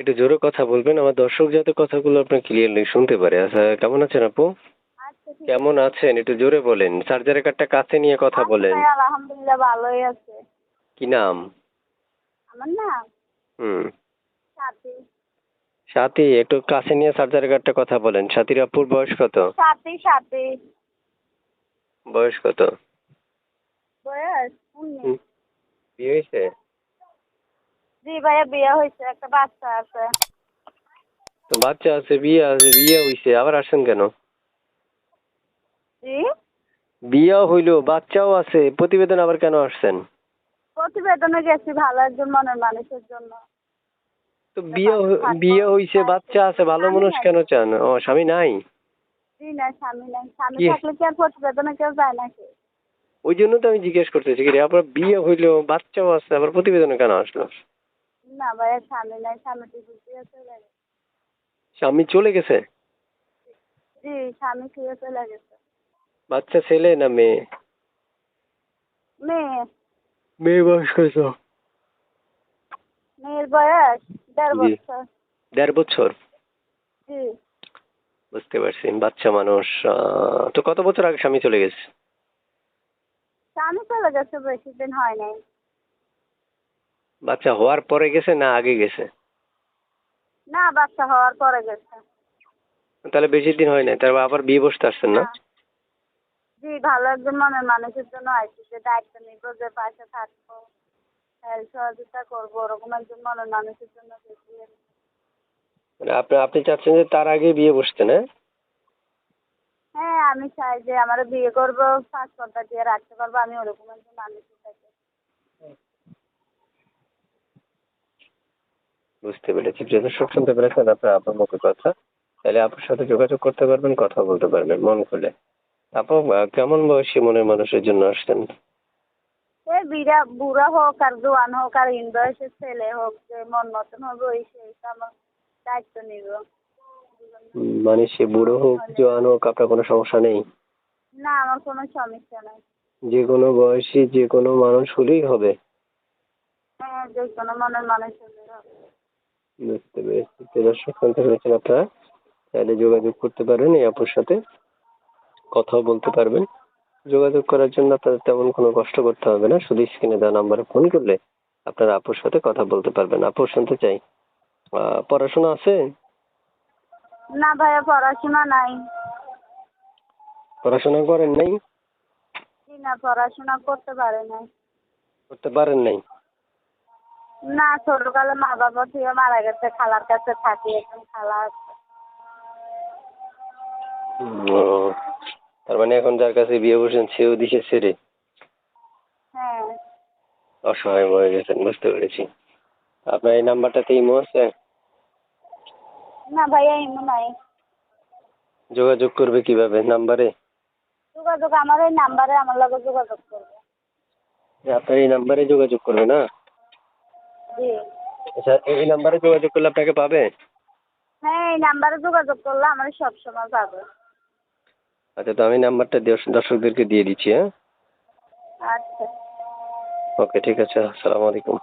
একটু জোরে কথা বলবেন। আমার দর্শক যাতে কথাগুলো আপনার ক্লিয়ারলি শুনতে পারে। আচ্ছা কেমন আছেন আপু? আচ্ছা কেমন আছেন? একটু জোরে বলেন। চার্জারের কার্ডটা কাছে নিয়ে কথা বলেন। আলহামদুলিল্লাহ ভালোই আছে। কি নাম? আমার না হুম। সাথী। সাথী একটু কাছে নিয়ে চার্জারের কার্ডটা কথা বলেন। সাথীর আপুর বয়স কত? সাথী সাথী। বয়স কত? বয়স। বিয়ে হয়েছে? জি ভাইয়া বিয়ে হয়েছে একটা বাচ্চা আছে। তো বাচ্চা আছে বিয়ে আছে বিয়ে হইছে আবার আসেন কেন? জি? বিয়ে হইল বাচ্চাও আছে প্রতিবেদন আবার কেন আসছেন? প্রতিবেদনে গেছি ভালো একজন মনের মানুষের জন্য। তো বিয়ে হ- বিয়ে হইছে বাচ্চা আছে ভালো মানুষ কেন চান? ও স্বামী নাই? জি না স্বামী নাই। স্বামী কি? থাকলে কি আর প্রতিবেদনে কেউ যায় নাকি? ওই জন্য তো আমি জিজ্ঞেস করতেছি কি রে, আপনার বিয়ে হইল বাচ্চাও আছে আবার প্রতিবেদনে কেন আসলো? না ভাইয়া স্বামী নাই স্বামীটি বুঝিয়ে চলে গেছে। স্বামী চলে গেছে? জি স্বামী শুয়ে চলে গেছে। বাচ্চা ছেলে না মেয়ে? মেয়ে। মেয়ে বয়স কত? মেয়ের বয়স দেড় জি। বছর। দেড় বছর? জি। বুঝতে পারছি বাচ্চা মানুষ আহ, তো কত বছর আগে স্বামী চলে গেছে? স্বামী চলে গেছে বেশি দিন হয় নাই। বাচ্চা হওয়ার পরে গেছে না আগে গেছে? না বাচ্চা হওয়ার পরে গেছে। তাহলে বেশি দিন হয় না তারপর আবার বিয়ে বসতে আসছেন না? জি ভালো একজন মনের মানুষের জন্য আইছি যে দায়িত্ব নিব যে পাশে থাকব হেল্প সহযোগিতা করব ওরকম একজন মনের মানুষের জন্য মানে আপনি আপনি চাচ্ছেন যে তার আগে বিয়ে বসতেন না? হ্যাঁ আমি চাই যে আমার বিয়ে করব পাঁচ পাসপোর্টটা দিয়ে রাখতে পারব আমি ওরকম একজন মানুষের বুঝতে পেরেছি। প্রিয় দর্শক শুনতে পেরেছেন আপনার আপনার মুখের কথা। তাহলে আপনার সাথে যোগাযোগ করতে পারবেন কথা বলতে পারবেন মন খুলে। আপু কেমন বয়সী মনের মানুষের জন্য আসছেন? বিরা বুড়া হোক আর জোয়ান হোক আর ইন বয়সের ছেলে হোক যে মন মতন হবে ওই সেই আমার দায়িত্ব নিব। মানে সে বুড়ো হোক জোয়ান হোক আপনার কোনো সমস্যা নেই? না আমার কোনো সমস্যা নাই। যে কোনো বয়সী যে কোনো মানুষ হলেই হবে। হ্যাঁ যে কোনো মনের মানুষের জন্য হবে। বুঝতে পেরেছি। প্রিয় দর্শক শুনতে পেরেছেন আপনারা? চাইলে যোগাযোগ করতে পারবেন এই আপুর সাথে কথাও বলতে পারবেন। যোগাযোগ করার জন্য আপনাদের তেমন কোনো কষ্ট করতে হবে না। শুধু স্ক্রিনে দেওয়া নাম্বারে ফোন করলে আপনারা আপুর সাথে কথা বলতে পারবেন। আপু শুনতে চাই। পড়াশোনা আছে? না ভাইয়া পড়াশোনা নাই। পড়াশোনা করেন নাই? না পড়াশোনা করতে পারে নাই। করতে পারেন নাই? না ছোটকালে মা বাবা থেকে মারা গেছে খালার কাছে থাকি এখন খালা আছে। ও, তার মানে এখন যার কাছে বিয়ে বসেন সেও দিছে ছেড়ে হ্যাঁ। অসহায় হয়ে গেছেন বুঝতে পেরেছি। আপনার এই নাম্বারটাতে ইমো আছে? না ভাইয়া এমন নাই। যোগাযোগ করবে কীভাবে নাম্বারে? যোগাযোগ আমার এই নাম্বারে আমার লগে যোগাযোগ করবে। আপনার এই নাম্বারে যোগাযোগ করবে না? জি। আচ্ছা এই নাম্বারে যোগাযোগ করলে আপনাকে পাবে? হ্যাঁ এই নাম্বারে যোগাযোগ করলে আমার সব সময় পাবে। আচ্ছা তো আমি নাম্বারটা দর্শ- দর্শকদেরকে দিয়ে দিচ্ছি হ্যাঁ? আচ্ছা। ওকে ঠিক আছে আসসালামু আলাইকুম।